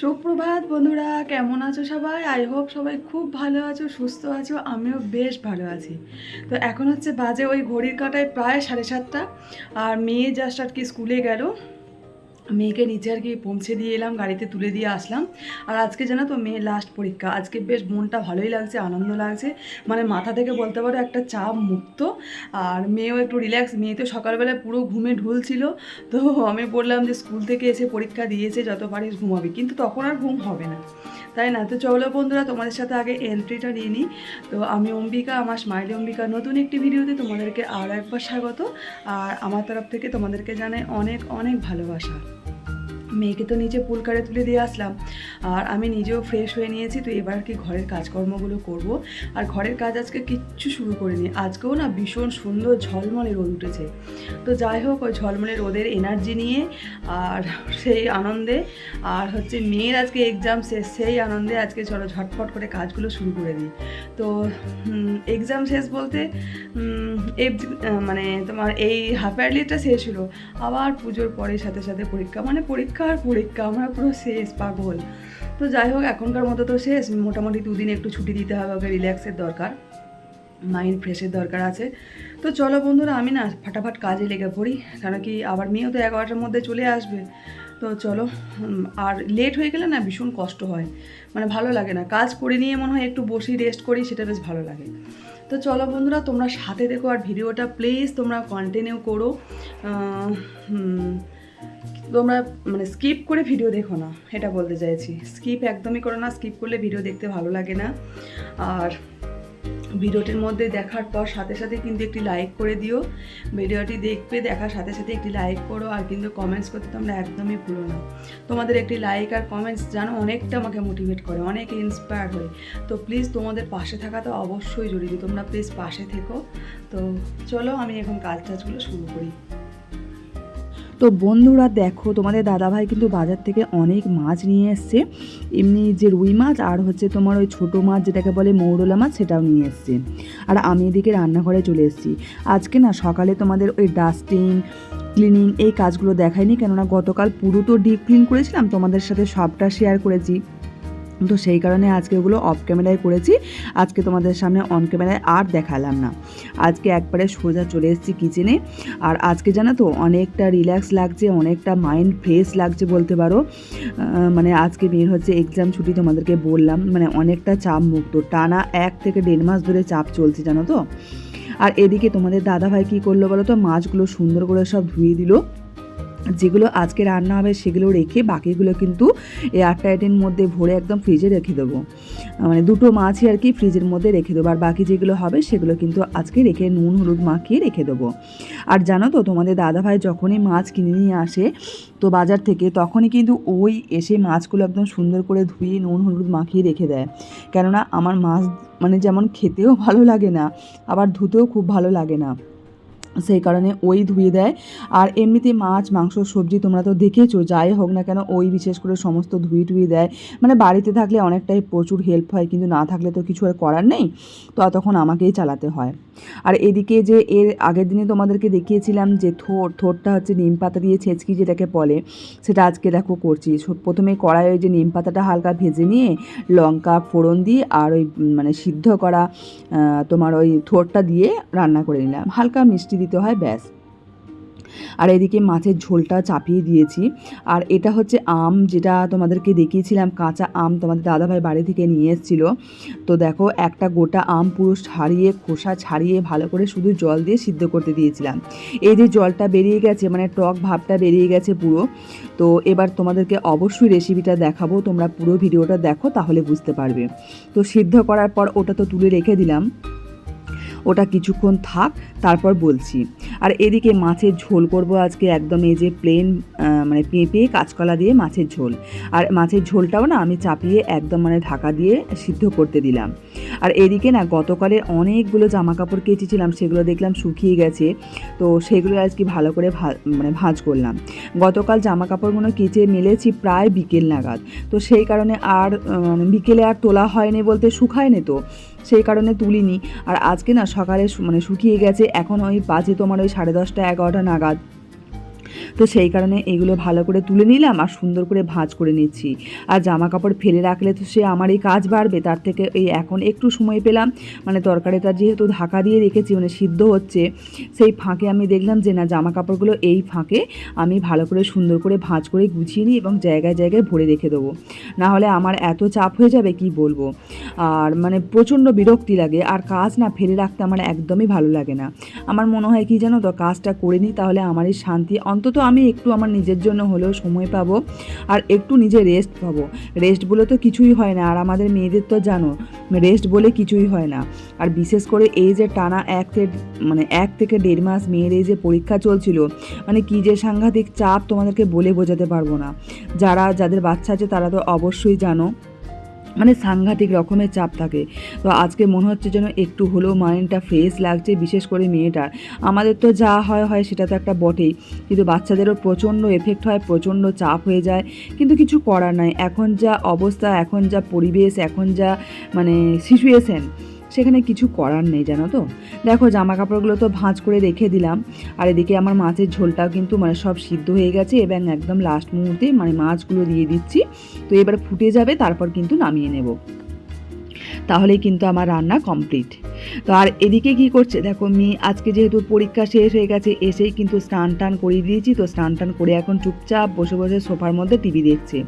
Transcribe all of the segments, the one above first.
সুপ্রভাত বন্ধুরা, কেমন আছো সবাই? আই হোপ সবাই খুব ভালো আছো, সুস্থ আছো, আমিও বেশ ভালো আছি। তো এখন হচ্ছে বাজে ওই ঘড়ির কাটায় প্রায় সাড়ে সাতটা, আর মেয়ে জাস্ট আর কি স্কুলে গেল। মেয়েকে নিচে আর কি পৌঁছে দিয়ে এলাম, গাড়িতে তুলে দিয়ে আসলাম। আর আজকে জানো তো মেয়ের লাস্ট পরীক্ষা। আজকে বেশ মনটা ভালোই লাগছে, আনন্দ লাগছে। মানে মাথা থেকে বলতে পারো একটা চাপ মুক্ত। আর মেয়েও একটু রিল্যাক্স মেয়ে তো সকালবেলা পুরো ঘুমে ঢুলছিল। তো আমি বললাম যে স্কুল থেকে এসে পরীক্ষা দিয়েছে, যত পারিস ঘুমাবি। কিন্তু তখন আর ঘুম হবে না। তাই না? তো চলো বন্ধুরা, তোমাদের সাথে আগে এন্ট্রিটা নিয়ে নিই। তো আমি অম্বিকা, আমার স্মাইলি অম্বিকা, নতুন একটি ভিডিওতে তোমাদেরকে আরও একবার স্বাগত। আর আমার তরফ থেকে তোমাদেরকে জানাই অনেক অনেক ভালোবাসা। মেয়েকে তো নিচে পুল কারে তুলে দিয়ে আসলাম। আর আমি নিজেও ফ্রেশ হয়ে নিয়েছি, তো এবার কি ঘরের কাজকর্মগুলো করব। আর ঘরের কাজ আজকে কিচ্ছু শুরু করিনি। আজকেও না ভীষণ সুন্দর ঝলমলে রোদ উঠেছে। তো যাই হোক, ওই ঝলমলে রোদের এনার্জি নিয়ে আর সেই আনন্দে, আর হচ্ছে মেয়ের আজকে এক্সাম শেষ, সেই আনন্দে আজকে চলো ঝটফট করে কাজগুলো শুরু করে দিই। তো এক্সাম শেষ বলতে মানে তোমার এই হাফ ইয়ারলিটা শেষ হলো। আবার পুজোর পরে সাথে সাথে পরীক্ষা মানে পরীক্ষা আর পরীক্ষা, আমরা পুরো শেষ, পাগল। তো যাই হোক, এখনকার মতো তো শেষ। মোটামুটি দুদিন একটু ছুটি দিতে হবে, ওকে রিল্যাক্সের দরকার। মাইন্ড ফ্রেশের দরকার আছে। তো চলো বন্ধুরা, আমি না ফাটাফাট কাজে লেগে পড়ি কারণ কি আবার মেয়েও তো এগারোটার মধ্যে চলে আসবে। তো চলো আর লেট হয়ে গেলে না ভীষণ কষ্ট হয়। মানে ভালো লাগে না। কাজ করে নিয়ে মনে হয় একটু বসি রেস্ট করি, সেটা বেশ ভালো লাগে। তো চলো বন্ধুরা, তোমরা সাথে দেখো আর ভিডিওটা। প্লিজ তোমরা কন্টিনিউ করো। তোমরা মানে স্কিপ করে ভিডিও দেখো না, এটা বলতে চাইছি। স্কিপ একদমই করো না স্কিপ করলে ভিডিও দেখতে ভালো লাগে না। আর ভিডিওটির মধ্যে দেখার পর সাথে সাথে কিন্তু একটি লাইক করে দিও। ভিডিওটি দেখবে, দেখার সাথে সাথে একটি লাইক করো, আর কিন্তু কমেন্টস করতে তোমরা একদমই ভুলো না। তোমাদের একটি লাইক আর কমেন্টস জানো অনেকটা আমাকে মোটিভেট করে, অনেক ইন্সপায়ার হয়। তো প্লিজ তোমাদের পাশে থাকা তো অবশ্যই জরুরি, তোমরা প্লিজ পাশে থেকো। তো চলো আমি এখন কাজ টাজগুলো শুরু করি। তো বন্ধুরা দেখো, তোমাদের দাদাভাই কিন্তু বাজার থেকে অনেক মাছ নিয়ে এসছে। এমনি যে রুই মাছ আর হচ্ছে তোমার ওই ছোটো মাছ যেটাকে বলে মৌরলা মাছ, সেটাও নিয়ে এসছে। আর আমি এদিকে রান্নাঘরে চলে এসেছি। আজকে না সকালে তোমাদের ওই ডাস্টিং ক্লিনিং এই কাজগুলো দেখাইনি, কেননা গতকাল পুরো তো ডিপ ক্লিন করেছিলাম, তোমাদের সাথে সবটা শেয়ার করেছি। তো সেই কারণে আজকে ওগুলো অফ ক্যামেরায় করেছি। আজকে তোমাদের সামনে অন ক্যামেরায় আর দেখালাম না। আজকে একবারে সোজা চলে এসেছি কিচেনে আর আজকে জানো তো, অনেকটা রিল্যাক্স লাগছে, অনেকটা মাইন্ড ফ্রেশ লাগছে বলতে পারো। মানে আজকে মেয়ের হচ্ছে এক্সাম ছুটি তোমাদেরকে বললাম। মানে অনেকটা চাপ মুক্ত। টানা এক থেকে দেড় মাস ধরে চাপ চলছে জানো তো। আর এদিকে তোমাদের দাদাভাই কী করল বলো তো? মাছগুলো সুন্দর করে সব ধুয়ে দিল। যেগুলো আজকে রান্না হবে সেগুলো রেখে বাকিগুলো কিন্তু এয়ারটাইটের মধ্যে ভরে একদম ফ্রিজে রেখে দেবো। মানে দুটো মাছই আর কি ফ্রিজের মধ্যে রেখে দেবো। আর বাকি যেগুলো হবে সেগুলো কিন্তু আজকে রেখে নুন, হলুদ মাখিয়ে রেখে দেবো। আর জানো তো, তোমাদের দাদাভাই যখনই মাছ কিনে নিয়ে আসে, তো বাজার থেকে তখনই কিন্তু ওই এসে মাছগুলো একদম সুন্দর করে ধুয়ে নুন, হলুদ মাখিয়ে রেখে দেয়। কেননা আমার মাছ মানে যেমন খেতেও ভালো লাগে না, আবার ধুতেও খুব ভালো লাগে না। সেই কারণে ওই ধুয়ে দেয়। আর এমনিতে মাছ, মাংস, সবজি তোমরা তো দেখেছ, যাই হোক না কেন ওই বিশেষ করে সমস্ত ধুয়ে টুয়ে দেয়। মানে বাড়িতে থাকলে অনেকটাই প্রচুর হেল্প হয়, কিন্তু না থাকলে তো কিছু আর করার নেই। তো তখন আমাকেই চালাতে হয়। আর এদিকে যে এর আগের দিনে তোমাদেরকে দেখিয়েছিলাম যে থোর, থোরটা হচ্ছে নিম পাতা দিয়ে ছেঁচকি যেটাকে বলে, সেটা আজকে দেখো করছি। প্রথমে কড়াইয়ে যে নিম পাতাটা হালকা ভেজে নিয়ে, লঙ্কা ফোড়ন দিয়ে আর ওই মানে সিদ্ধ করা তোমার ওই থোরটা দিয়ে রান্না করে নিলাম। হালকা মিষ্টি দিতে হয়, ব্যাস। আর এদিকে মাছের ঝোলটা চাপিয়ে দিয়েছি। আর এটা হচ্ছে আম, যেটা তোমাদেরকে দেখিয়েছিলাম, কাঁচা আম তোমাদের দাদাভাই বাড়ি থেকে নিয়ে এসেছিল। তো দেখো, একটা গোটা আম পুরো ছাড়িয়ে, খোসা ছাড়িয়ে, ভালো করে শুধু জল দিয়ে সিদ্ধ করতে দিয়েছিলাম। এই যে জলটা বেরিয়ে গেছে মানে টক ভাবটা বেরিয়ে গেছে পুরো। তো এবার তোমাদেরকে অবশ্যই রেসিপিটা দেখাবো, তোমরা পুরো ভিডিওটা দেখো, তাহলে বুঝতে পারবে। তো সিদ্ধ করার পর ওটা তো তুলে রেখে দিলাম। ওটা কিছুক্ষণ থাক, তারপর বলছি। আর এদিকে মাছের ঝোল করব আজকে একদম এই যে প্লেন মানে পেঁপে, কাঁচকলা দিয়ে মাছের ঝোল। আর মাছের ঝোলটাও না আমি চাপিয়ে একদম মানে ঢাকা দিয়ে সিদ্ধ করতে দিলাম। আর এদিকে না গতকালের অনেকগুলো জামা কাপড় কেচেছিলাম, সেগুলো দেখলাম শুকিয়ে গেছে। তো সেগুলো আজকে ভালো করে ভা- মানে ভাঁজ করলাম। গতকাল জামা কাপড়গুলো কেচে মেলেছি প্রায় বিকেল নাগাদ। তো সেই কারণে আর মানে বিকেলে আর তোলা হয়নি বলতে শুকায়নি তো। সেই কারণে তুলিনি। আর আজকে না সকালে মানে শুকিয়ে গেছে, এখন ওই বাজে তোমার ওই সাড়ে দশটা, এগারোটা নাগাদ। তো সেই কারণে এগুলো ভালো করে তুলে নিলাম আর সুন্দর করে ভাঁজ করে নিচ্ছি। আর জামা কাপড় ফেলে রাখলে তো সে আমার এই কাজ বাড়বে, তার থেকে এই এখন একটু সময় পেলাম। মানে তরকারিটা যেহেতু ঢাকা দিয়ে রেখেছি মানে সিদ্ধ হচ্ছে, সেই ফাঁকে আমি দেখলাম যে না জামা কাপড়গুলো এই ফাঁকে আমি ভালো করে সুন্দর করে ভাঁজ করে গুছিয়ে নিই এবং জায়গায় জায়গায় ভরে রেখে দেবো। না হলে আমার এত চাপ হয়ে যাবে, কি বলব? আর মানে প্রচণ্ড বিরক্তি লাগে, আর কাজ না ফেলে রাখতে আমার একদমই ভালো লাগে না। আমার মনে হয় কি জানো তো, কাজটা করে নিই তাহলে আমারই শান্তি অন্তত আমি একটু আমার নিজের জন্য হলেও সময় পাবো আর একটু নিজে রেস্ট পাবো। রেস্ট বলে তো কিছুই হয় না, আর আমাদের মেয়েদের তো জানো রেস্ট বলে কিছুই হয় না। আর বিশেষ করে এই যে টানা এক মানে এক থেকে দেড় মাস মেয়ের এই যে পরীক্ষা চলছিল মানে কি যে সাংঘাতিক চাপ তোমাদেরকে বলে বোঝাতে পারব না। যারা, যাদের বাচ্চা আছে তারা তো অবশ্যই জানো। মানে সাংঘাতিক রকমের চাপ থাকে। তো আজকে মনে হচ্ছে যেন একটু হলেও মাইন্ডটা ফ্রেশ লাগছে, বিশেষ করে মেয়েটার। আমাদের তো যা হয় হয় সেটা তো একটা বটেই। কিন্তু বাচ্চাদেরও প্রচণ্ড এফেক্ট হয়, প্রচণ্ড চাপ হয়ে যায়। কিন্তু কিছু করার নাই। এখন যা অবস্থা, এখন যা পরিবেশ, এখন যা মানে সিচুয়েশন সেখানে কিছু করার নেই, জানো তো? দেখো জামা কাপড়গুলো তো ভাঁজ করে রেখে দিলাম। আর এদিকে আমার মাছের ঝোলটাও কিন্তু মানে সব সিদ্ধ হয়ে গেছে এবং একদম লাস্ট মুহূর্তে মানে মাছগুলো দিয়ে দিচ্ছি। তো এবার ফুটে যাবে, তারপর কিন্তু নামিয়ে নেব। তাহলেই কিন্তু আমার রান্না কমপ্লিট তো আর এদিকে কি করছে? দেখো, মেয়ে আজকে যেহেতু পরীক্ষা শেষ হয়ে গেছে, এসেই কিন্তু স্নান টান করিয়ে দিয়েছি। তো স্নান টান করে এখন চুপচাপ বসে বসে সোফার মধ্যে টিভি দেখছে।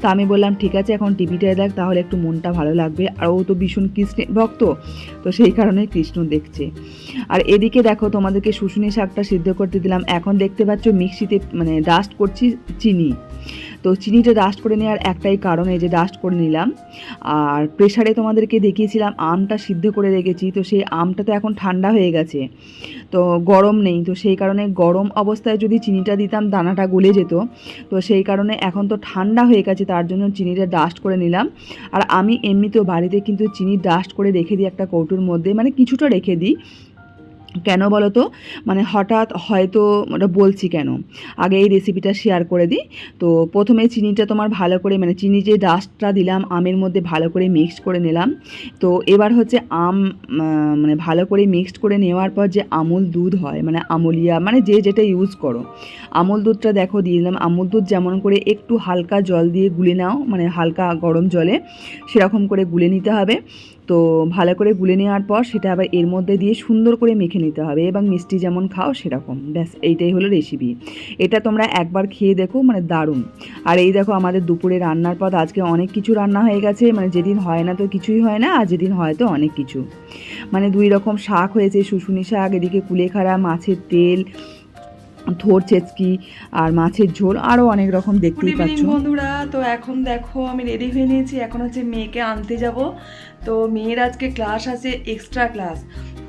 তো আমি বললাম, ঠিক আছে, এখন টিভিটা দেখ, তাহলে একটু মনটা ভালো লাগবে। আর ও তো ভীষণ কৃষ্ণের ভক্ত, তো সেই কারণে কৃষ্ণ দেখছে। আর এদিকে দেখো, তোমাদেরকে শুশুনি শাকটা সিদ্ধ করতে দিলাম। এখন দেখতে পাচ্ছ, মিক্সিতে মানে ডাস্ট করছি চিনি। তো চিনিটা ডাস্ট করে নেওয়ার একটাই কারণ, এই যে ডাস্ট করে নিলাম। আর প্রেশারে তোমাদেরকে দেখিয়েছিলাম, আমটা সিদ্ধ করে রেখেছি। সেই আমটা তো এখন ঠান্ডা হয়ে গেছে। তো গরম নেই, তো সেই কারণে গরম অবস্থায় যদি চিনিটা দিতাম, দানাটা গলে যেত। তো সেই কারণে এখন তো ঠান্ডা হয়ে গেছে, তার জন্য চিনিটা ডাস্ট করে নিলাম। আর আমি এমনিতেও বাড়িতে কিন্তু চিনি ডাস্ট করে রেখে দিই একটা কৌটোর মধ্যে মানে কিছুটা রেখে দিই। কেন বলো তো মানে হঠাৎ হয়তো ওটা বলছি কেন? আগে এই রেসিপিটা শেয়ার করে দিই। তো প্রথমে চিনিটা তোমার ভালো করে মানে চিনি যে ডাস্টটা দিলাম, আমের মধ্যে ভালো করে মিক্সড করে নিলাম। তো এবার হচ্ছে আম মানে ভালো করে মিক্সড করে নেওয়ার পর যে আমুল দুধ হয় মানে আমুলিয়া মানে যে যেটা ইউজ করো। আমুল দুধটা দেখো, দিয়ে দিলাম। আমুল দুধ যেমন করে একটু হালকা জল দিয়ে গুলে নাও মানে হালকা গরম জলে, সেরকম করে গুলে নিতে হবে। তো ভালো করে গুলে নেওয়ার পর সেটা আবার এর মধ্যে দিয়ে সুন্দর করে মেখে নিতে হবে এবং মিষ্টি যেমন খাও সেরকম। ব্যাস, এইটাই হলো রেসিপি এটা তোমরা একবার খেয়ে দেখো মানে দারুণ। আর এই দেখো আমাদের দুপুরে রান্নার পর আজকে অনেক কিছু রান্না হয়ে গেছে মানে যেদিন হয় না তো কিছুই হয় না, আর যেদিন হয় তো অনেক কিছু। মানে দুই রকম শাক হয়েছে, শুশুনি শাক, এদিকে কুলেখাড়া, মাছের তেল থোর চেচকি আর মাছের ঝোল আরও অনেক রকম দেখতেই পাচ্ছ। বন্ধুরা। তো এখন দেখো আমি রেডি হয়ে নিয়েছি। এখন হচ্ছে মেয়েকে আনতে যাব। তো মেয়ের আজকে ক্লাস আছে এক্সট্রা ক্লাস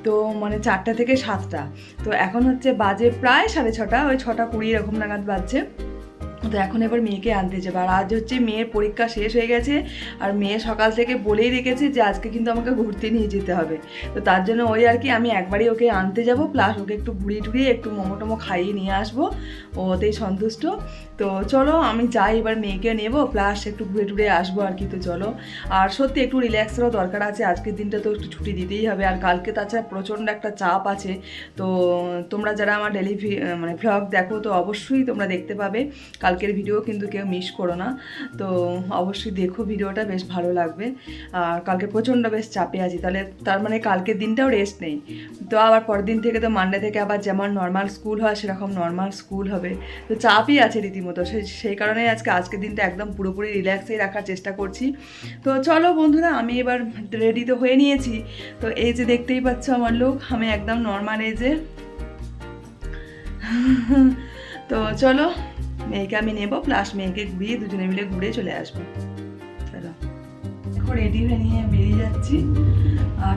তো মানে চারটা থেকে সাতটা। তো এখন হচ্ছে বাজে প্রায় সাড়ে ছটা ওই ছটা কুড়ি এরকম নাগাদ বাজছে। তো এখন এবার মেয়েকে আনতে যাব। আর আজ হচ্ছে মেয়ের পরীক্ষা শেষ হয়ে গেছে, আর মেয়ে সকাল থেকে বলেই রেখেছে যে আজকে কিন্তু আমাকে ঘুরতে নিয়ে যেতে হবে। তো তার জন্য ওই আর কি আমি একবারই ওকে আনতে যাব প্লাস ওকে একটু ঘুরিয়ে টুরিয়ে একটু মোমো টোমো খাইয়ে নিয়ে আসব। ওতেই সন্তুষ্ট। তো চলো, আমি যাই, এবার মেয়েকে নেব প্লাস একটু ঘুরে টুরে আসব আর কি, তো চলো। আর সত্যি একটু রিল্যাক্সেরও দরকার আছে, আজকের দিনটা তো একটু ছুটি দিতেই হবে, আর কালকে তাছাড়া প্রচণ্ড একটা চাপ আছে। তো তোমরা যারা আমার ডেলি মানে ভ্লগ দেখো, তো অবশ্যই তোমরা দেখতে পাবে। কালকের ভিডিও কিন্তু কেউ মিস করো না। তো অবশ্যই দেখো ভিডিওটা বেশ ভালো লাগবে। আর কালকে প্রচণ্ড বেশ চাপে আছি, তাহলে তার মানে কালকের দিনটাও রেস্ট নেই। তো আবার পরের দিন থেকে তো মানডে থেকে আবার যেমন নর্মাল স্কুল হয়, সেরকম নর্মাল স্কুল হবে। তো চাপই আছে রীতিমতো। সেই সেই কারণেই আজকে আজকের দিনটা একদম পুরোপুরি রিল্যাক্সে রাখার চেষ্টা করছি। তো চলো বন্ধুরা, আমি এবার রেডি তো হয়ে নিয়েছি। তো এই যে দেখতেই পাচ্ছ আমার লোক আমি একদম নর্মাল এজে তো চলো, মেয়েকে আমি নেব প্লাস মেয়েকে ঘুরিয়ে দুজনে মিলে ঘুরে চলে আসব। চলো রেডি হয়ে নিয়ে বেরিয়ে যাচ্ছি।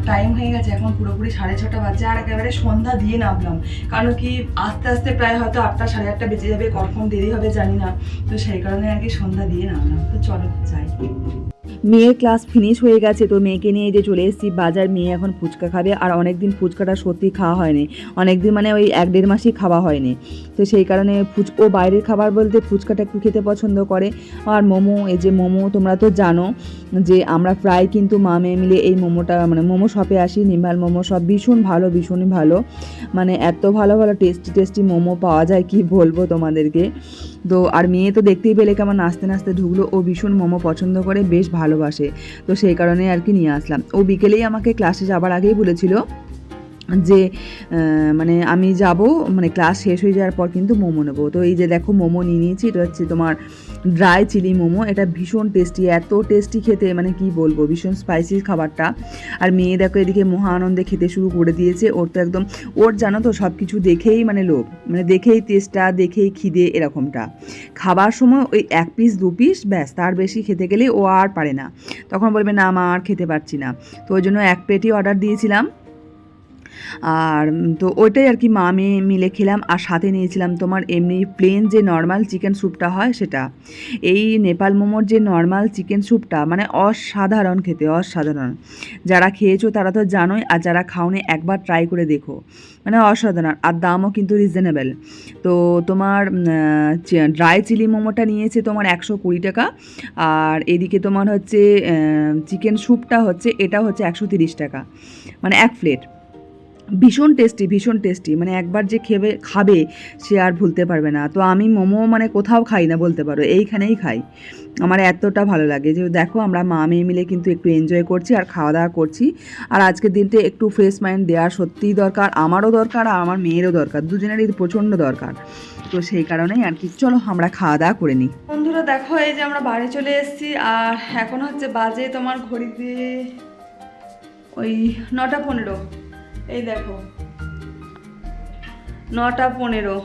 টাইম হয়ে গেছে এখন পুরোপুরি সাড়ে ছটা বাজে আর একেবারে সন্ধ্যা দিয়ে নামলাম। কারণ কি আস্তে আস্তে প্রায় হয়তো আটটা, সাড়ে আটটা বেজে যাবে কখন দেরি হবে জানি না। তো সেই কারণে আর কি সন্ধ্যা দিয়ে নামলাম। তো চলো যাই। মেয়ের ক্লাস ফিনিশ হয়ে গেছে, তো মেয়েকে নিয়ে যে চলে এসেছি বাজার। মেয়ে এখন ফুচকা খাবে আর অনেক দিন ফুচকাটা সত্যি খাওয়া হয়নি। অনেক দিন মানে ওই এক দেড় মাসই খাওয়া হয়নি। তো সেই কারণে ফুচ ও বাইরের খাবার বলতে ফুচকাটা একটু খেতে পছন্দ করে। আর মোমো, এই যে মোমো তোমরা তো জানো যে আমরা প্রায় কিন্তু মা মেয়ে মিলে এই মোমোটা মানে মোমো শপে আসি নিম্বাল মোমো সব ভীষণ ভালো ভীষণই ভালো। মানে এত ভালো ভালো টেস্টি টেস্টি মোমো পাওয়া যায়, কি বলব তোমাদেরকে? তো আর মেয়ে তো দেখতেই পেলে কেমন নাচতে নাচতে ঢুকলো, ও ভীষণ মোমো পছন্দ করে, বেশ ভালোবাসে। তো সেই কারণে আর কি নিয়ে আসলাম। ও বিকেলেই আমাকে ক্লাসে যাবার আগেই বলেছিল যে মানে আমি যাব মানে ক্লাস শেষ হয়ে যাওয়ার পর কিন্তু মোমো নেব। তো এই যে দেখো, মোমো নিয়ে নিয়েছি, এটা হচ্ছে তোমার ড্রাই চিলি মোমো, এটা ভীষণ টেস্টি এত টেস্টি খেতে মানে কি বলব, ভীষণ স্পাইসি খাবারটা। আর মেয়ে দেখো এদিকে মহা আনন্দে খেতে শুরু করে দিয়েছে, ওর তো একদম, ওর জানো তো সব কিছু দেখেই মানে লোভ মানে দেখেই টেস্টটা দেখেই খিদে এরকমটা। খাবার সময় ওই এক পিস দু পিস ব্যাস, তার বেশি খেতে গেলে ও আর পারে না। তখন বলবে, না, মা, আর খেতে পারছি না। তো ওই জন্য এক প্লেটই অর্ডার দিয়েছিলাম। আর তো ওইটাই আর কি মা আমি মিলে খেলাম। আর সাথে নিয়েছিলাম তোমার এমনি প্লেন যে নর্মাল চিকেন স্যুপটা হয় সেটা। এই নেপাল মোমোর যে নর্মাল চিকেন স্যুপটা মানে অসাধারণ খেতে, অসাধারণ। যারা খেয়েছো তারা তো জানোই, আর যারা খাওনি একবার ট্রাই করে দেখো। মানে অসাধারণ, আর দামও কিন্তু রিজনেবল তো তোমার ড্রাই চিলি মোমোটা নিয়েছে তোমার একশো কুড়ি টাকা। আর এদিকে তোমার হচ্ছে চিকেন স্যুপটা হচ্ছে, এটা হচ্ছে একশো তিরিশ টাকা। মানে এক প্লেট ভীষণ টেস্টি ভীষণ টেস্টি মানে একবার যে খেবে, খাবে, সে আর ভুলতে পারবে না। তো আমি মোমো মানে কোথাও খাই না বলতে পারো, এইখানেই খাই। আমার এতটা ভালো লাগে যে দেখো আমরা মা মেয়ে মিলে কিন্তু একটু এনজয় করছি আর খাওয়া দাওয়া করছি। আর আজকের দিনটা একটু ফ্রেশ মাইন্ড দেওয়া সত্যিই দরকার, আমারও দরকার আর আমার মেয়েরও দরকার। দুজনেরই প্রচণ্ড দরকার। তো সেই কারণেই আর কি, চলো আমরা খাওয়া দাওয়া করে নিই। বন্ধুরা দেখো এই যে আমরা বাড়ি চলে এসেছি আর এখন হচ্ছে বাজে তোমার ঘড়িতে ওই নটা পনেরো। এই দেখো। নটা পনেরো।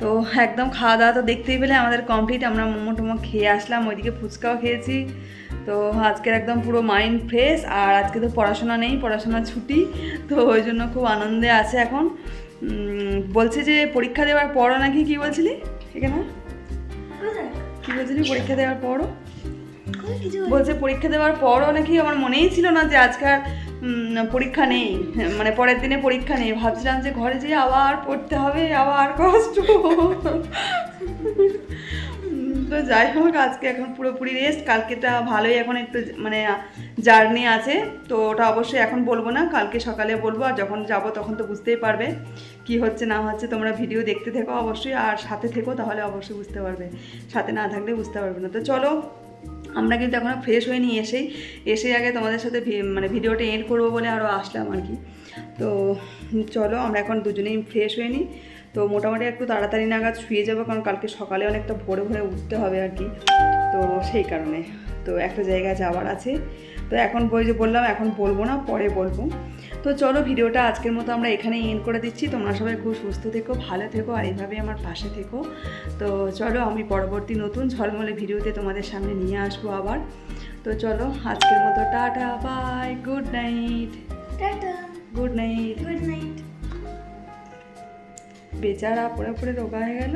তো একদম খাওয়া দাওয়া তো দেখতেই পেলে আমাদের কমপ্লিট আমরা মোমো টোমো খেয়ে আসলাম ওইদিকে ফুচকাও খেয়েছি। তো আজকের একদম পুরো মাইন্ড ফ্রেশ আর আজকে তো পড়াশোনা নেই পড়াশোনা ছুটি। তো ওই জন্য খুব আনন্দে আছে এখন। বলছে যে পরীক্ষা দেওয়ার পরও নাকি কি বলছিলি এখানে? কি বলছিলি পরীক্ষা দেওয়ার পরও? বলছে পরীক্ষা দেওয়ার পরও নাকি আমার মনেই ছিল না যে আজকাল পরীক্ষা নেই। মানে পরের দিনে পরীক্ষা নেই। ভাবছিলাম যে ঘরে যেয়ে আবার পড়তে হবে, আবার কষ্ট। তো যাই হোক, আজকে এখন পুরোপুরি রেস্ট কালকেটা ভালোই এখন একটু মানে জার্নি আছে। তো ওটা অবশ্যই এখন বলব না, কালকে সকালে বলব। আর যখন যাব তখন তো বুঝতেই পারবে কি হচ্ছে, না হচ্ছে। তোমরা ভিডিও দেখতে থেকো অবশ্যই। আর সাথে থেকো তাহলে অবশ্যই বুঝতে পারবে। সাথে না থাকলে বুঝতে পারবে না। তো চলো আমরা কিন্তু এখনও ফ্রেশ হয়ে নিয়ে এসেই এসে আগে তোমাদের সাথে মানে ভিডিওটা এড করব বলে আরও আসলাম আর কি। তো চলো, আমরা এখন দুজনেই ফ্রেশ হয়ে নিই তো মোটামুটি একটু তাড়াতাড়ি নাগাদ শুয়ে যাব, কারণ কালকে সকালে অনেকটা ভোরে ভোরে উঠতে হবে আর কি। তো সেই কারণে। তো একটা জায়গায় যাওয়ার আছে। তো এখন বই যে বললাম, এখন বলব না, পরে বলব। তো চলো ভিডিওটা আজকের মতো আমরা এখানেই এন্ড করে দিচ্ছি। তোমরা সবাই খুব সুস্থ থেকো ভালো থেকো আর এইভাবেই আমার পাশে থেকো। তো চলো আমি পরবর্তী নতুন ঝলমলে ভিডিওতে তোমাদের সামনে নিয়ে আসব আবার। তো চলো আজকের মতো tata bye good night tata. Good night good night বেচারা পড়ে পড়ে রোগা হয়ে গেল।